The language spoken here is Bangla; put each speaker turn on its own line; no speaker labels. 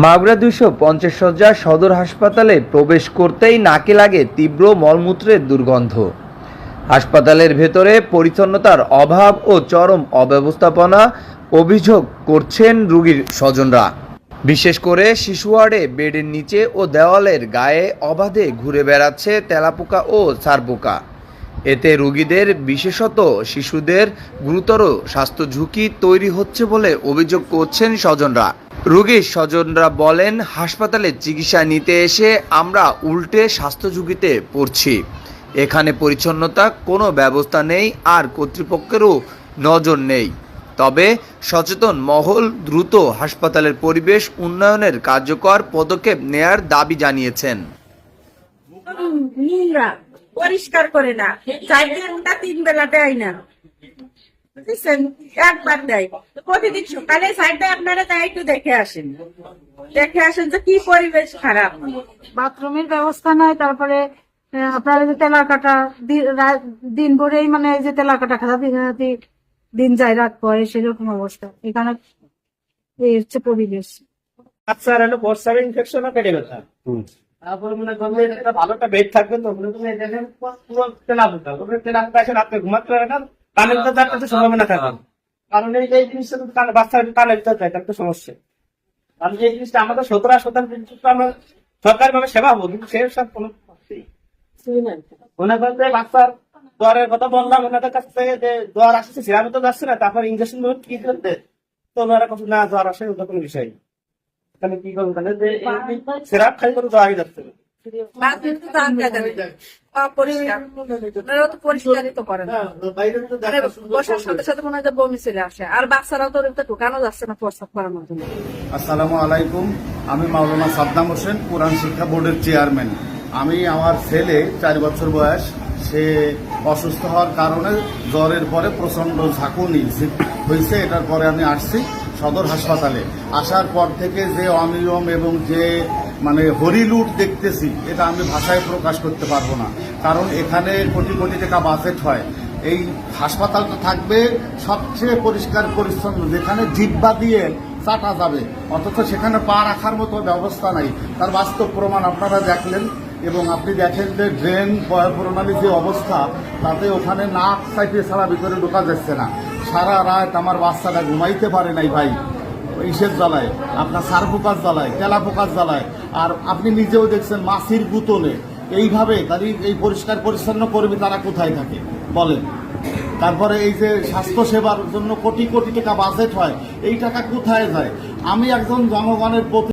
মাগুরা দুশো পঞ্চাশ শয্যা সদর হাসপাতালে প্রবেশ করতেই নাকে লাগে তীব্র মলমূত্রের দুর্গন্ধ। হাসপাতালের ভেতরে পরিচ্ছন্নতার অভাব ও চরম অব্যবস্থাপনা অভিযোগ করছেন রুগীর স্বজনরা। বিশেষ করে শিশু ওয়ার্ডে বেডের নিচে ও দেওয়ালের গায়ে অবাধে ঘুরে বেড়াচ্ছে তেলাপোকা ও সারপোকা। এতে রোগীদের, বিশেষত শিশুদের, গুরুতর স্বাস্থ্য ঝুঁকি তৈরি হচ্ছে বলে অভিযোগ করছেন স্বজনরা। রোগীর স্বজনরা বলেন, হাসপাতালে চিকিৎসা নিতে এসে আমরা উল্টে স্বাস্থ্য ঝুঁকিতে পড়ছি। এখানে পরিচ্ছন্নতা কোনো ব্যবস্থা নেই আর কর্তৃপক্ষেরও নজর নেই। তবে সচেতন মহল দ্রুত হাসপাতালের পরিবেশ উন্নয়নের কার্যকর পদক্ষেপ নেয়ার দাবি জানিয়েছেন।
পরিষ্কার করে না। চার তিন বেলা দেয় না। একবার দেয়। প্রতিদিন সকালে সাইডে আপনারা তাই একটু দেখে আসেন। দেখে আসেন যে কি পরিবেশ খারাপ।
বাথরুমের ব্যবস্থা নাই তারপরে আপনার যে তেলা কাটা দিন ভরেই মানে যে তেলা কাটা খাতা দিন রাতে দিন যায় রাত পরে সেরকম অবস্থা। এখানে এই হচ্ছে পরিবেশ।
আচ্ছা হলো বর্ষার ইনফেকশন পেটে ব্যথা তারপরে মনে একটা ভালো একটা বেড থাকবে তো মনে পুরো তেলা তেলা ঘুমাতে না কানের ভিতরে যার সম্ভাবনা থাকে। কারণ এই এই জিনিসটা যদি তার তো সমস্যা কারণ জিনিসটা আমাদের সতেরো শতাংশ আমরা সরকারি ভাবে সেবা হব, কিন্তু সব কোনো মনে করেন যে বাচ্চার কথা বললাম, ওনাদের কাছ থেকে যে জ্বর আসছে সেরামে তো যাচ্ছে না, তারপর ইঞ্জেকশন কি করতে তো ওনারা কথা না জ্বর আসে, ওটা কোনো বিষয়। তাহলে কি করব তাহলে যে সিরাপ খাই করে জ্বর যাচ্ছে না।
বাথরুম তো দাঁড়িয়ে দেবে অপরিষ্কার ওনারা তো পরিষ্কারই তো করে না
বাইরে তো
মানে বসার সাথে সাথে মনে হয় যে বমি চলে আসে। আর বাচ্চারাও তো ওদের তো ঢুকানো যাচ্ছে না প্রস্তাব করানোর জন্য
আসসালামু আলাইকুম। আমি মাওলানা সাদ্দাম হোসেন কোরআন শিক্ষা বোর্ডের চেয়ারম্যান। আমি আমার ছেলে চার বছর বয়স। সে অসুস্থ হওয়ার কারণে জ্বরের পরে প্রচণ্ড ঝাঁকুনি হয়েছে। এটার পরে আমি আসছি সদর হাসপাতালে। আসার পর থেকে যে অনিয়ম এবং যে মানে হরিলুট দেখতেছি, এটা আমি ভাষায় প্রকাশ করতে পারব না। কারণ এখানে কোটি কোটি টাকা বাজেট হয়। এই হাসপাতালটা থাকবে, সবচেয়ে পরিষ্কার পরিচ্ছন্ন, যেখানে জিব্বা দিয়ে চাটা যাবে। অথচ সেখানে পা রাখার মতো ব্যবস্থা নাই। তার বাস্তব প্রমাণ আপনারা দেখলেন, এবং আপনি দেখেন যে ড্রেন প্রণালীর যে অবস্থা, তাতে ওখানে নাক সাইটে ছাড়া ভিতরে ঢোকা যাচ্ছে না। সারা রাত আমার বাচ্চাটা ঘুমাইতে পারে নাই ভাই, ইসের জ্বালায়, আপনার সার পোকার জ্বালায় তেলা পোকার জ্বালায়। আর আপনি নিজেও দেখছেন মাছির গুতনে এইভাবে তাদের এই পরিষ্কার পরিচ্ছন্ন কর্মী তারা কোথায় থাকে? বলেন। তারপরে এই যে স্বাস্থ্য সেবার জন্য কোটি কোটি টাকা বাজেট হয়, এই টাকা কোথায় যায়? আমি একজন জনগণের প্রতি